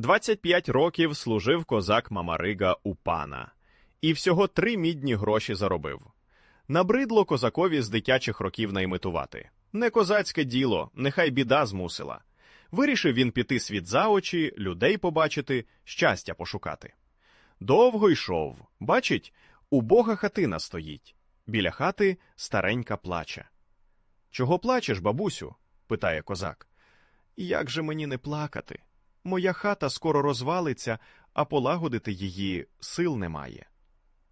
25 років служив козак Мамарига у пана, і всього три мідні гроші заробив. Набридло козакові з дитячих років наймитувати. Не козацьке діло, нехай біда змусила. Вирішив він піти світ за очі, людей побачити, щастя пошукати. Довго йшов. Бачить, убога хатина стоїть. Біля хати старенька плаче. Чого плачеш, бабусю? питає козак. Як же мені не плакати? Моя хата скоро розвалиться, а полагодити її сил немає.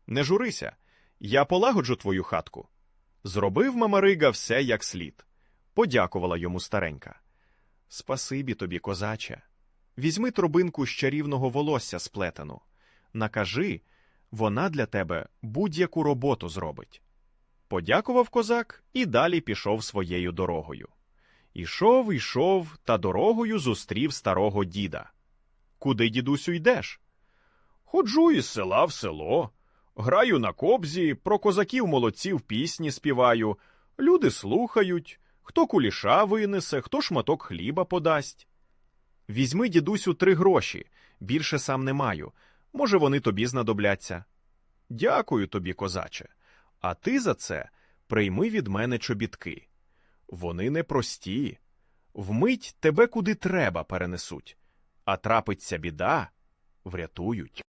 Не журися, я полагоджу твою хатку. Зробив Мамарига все як слід. Подякувала йому старенька. Спасибі тобі, козаче. Візьми торбинку з чарівного волосся сплетену. Накажи, вона для тебе будь-яку роботу зробить. Подякував козак і далі пішов своєю дорогою. Ішов, ішов, та дорогою зустрів старого діда. Куди, дідусю, йдеш? Ходжу із села в село, граю на кобзі, про козаків молодців пісні співаю, люди слухають, хто куліша винесе, хто шматок хліба подасть. Візьми, дідусю, три гроші, більше сам не маю. Може, вони тобі знадобляться. Дякую тобі, козаче. А ти за це прийми від мене чобітки. Вони непрості. Вмить тебе куди треба перенесуть, а трапиться біда, врятують.